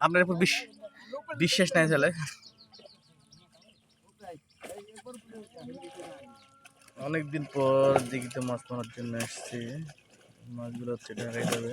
আপনার উপর বিশ- বিশ্বাস নাই চলে অনেকদিন পর দিঘিতে মাছ মারার জন্য এসছি। মাছগুলো ঢাকায় যাবে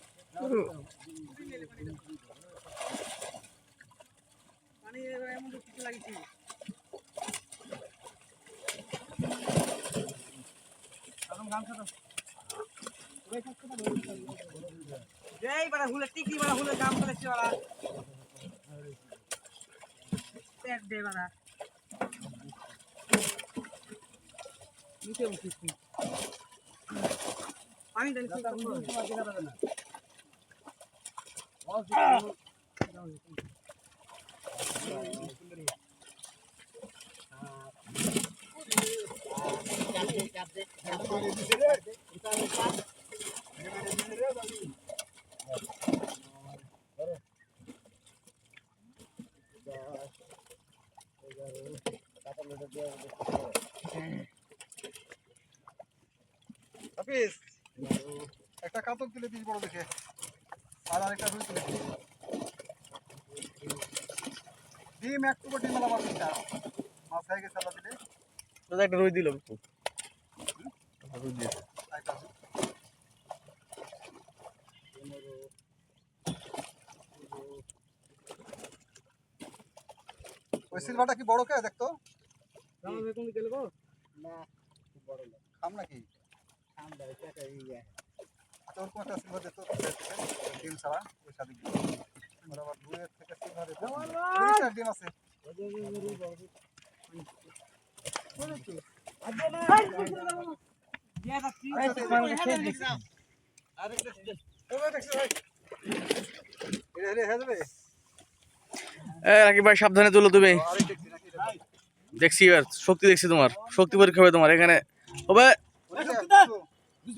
এই বাড়া হুলে টিকি বাড়া হুলে দাম করেছি বাড়া? পেট দে বাড়া। নিচে উঠিস পানি দেন হাফিজ একটা কাতক তুলে দিস বড় দেখে। আর আরেকটা রুই তুলে দিস ডিম এক টুকরো ডিম আলা মাছ দিতে মাছ হয়ে গেছে আলা দিলে দাদা একটা রুই দিল একটু রুই দিয়েছে একটা ওই সিলভারটা কি বড় কে? দেখতো। বেগুন দিতে গো খাম নাকি? তোর কোন একটা সিলভার দিত ডিম ছাড়া ওই সাথে আবার দুয়ের থেকে সিলভার দিত ডিম আছে। এটা হলে হয়ে যাবে এ রাকিব ভাই সাবধানে তুলো তুমি। দেখছি দেখছি এবার শক্তি দেখছি তোমার। শক্তি পরীক্ষা হবে তোমার এখানে। হবে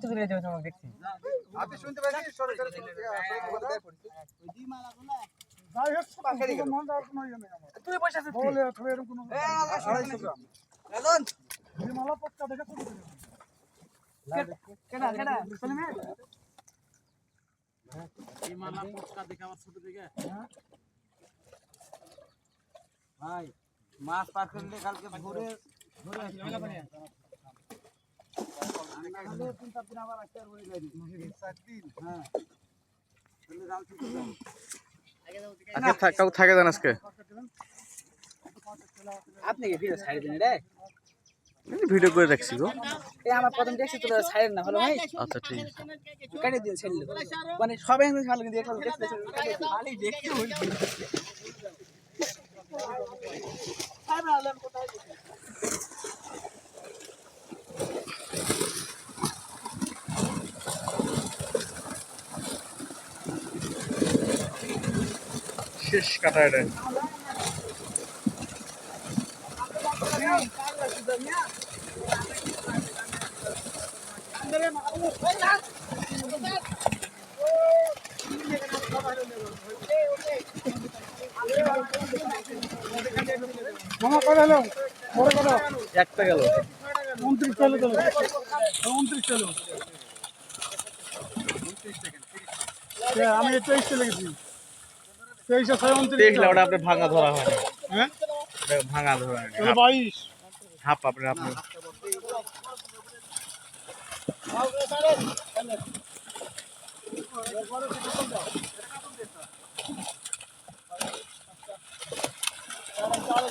তুই রে দেব তোমাকে দেখছি আপনি শুনতে পাইছি সরে সরে শুনতে তুই পয়সা আছে আড়াইশো গ্রাম এলন কেডা কেডা শুনে মে ভাই মাছ পার করলে কালকে ভোরে। ভোরে আজকে থাক- কাউ থাকে জান আজকে। আপনি কি ভিডিও ছাড়ি দিন রে? ভিডিও করে রাখছি গো। এই আমার প্রথম দেখছি তো ছাড়েন না হলো ভাই? আচ্ছা ঠিক আছে। কেটে দিন ছেড়ে মানে সবাই কিন্তু ভালো কিন্তু একটা দেখতে দেখতে হই শেষ কাটা এটা মামা কটা হলো বড় কটা একটা গেল। উনত্রিশ চলো চলো। উনত্রিশ চলো আমি তেইশ চলে গেছি। তেইশে ছয় উনত্রিশ ওটা আপনি ভাঙা ধরা হয়? হ্যাঁ ভাঙা ধরা হয় বাইশ। হাফ আপনি আপনি। এটা আমার ওষুধ দিতে হবে না আমার চাটা দিতে তো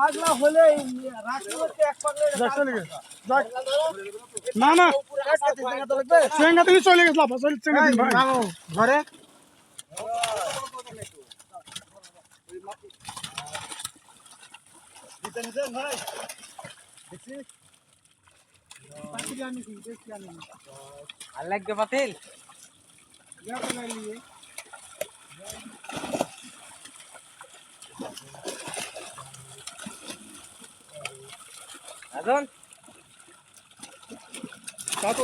পাগলা হলে না না। চেঙ্গা থেকে চলে গেছিল ঘরে? আর লাগবে পাতিল এখন? কত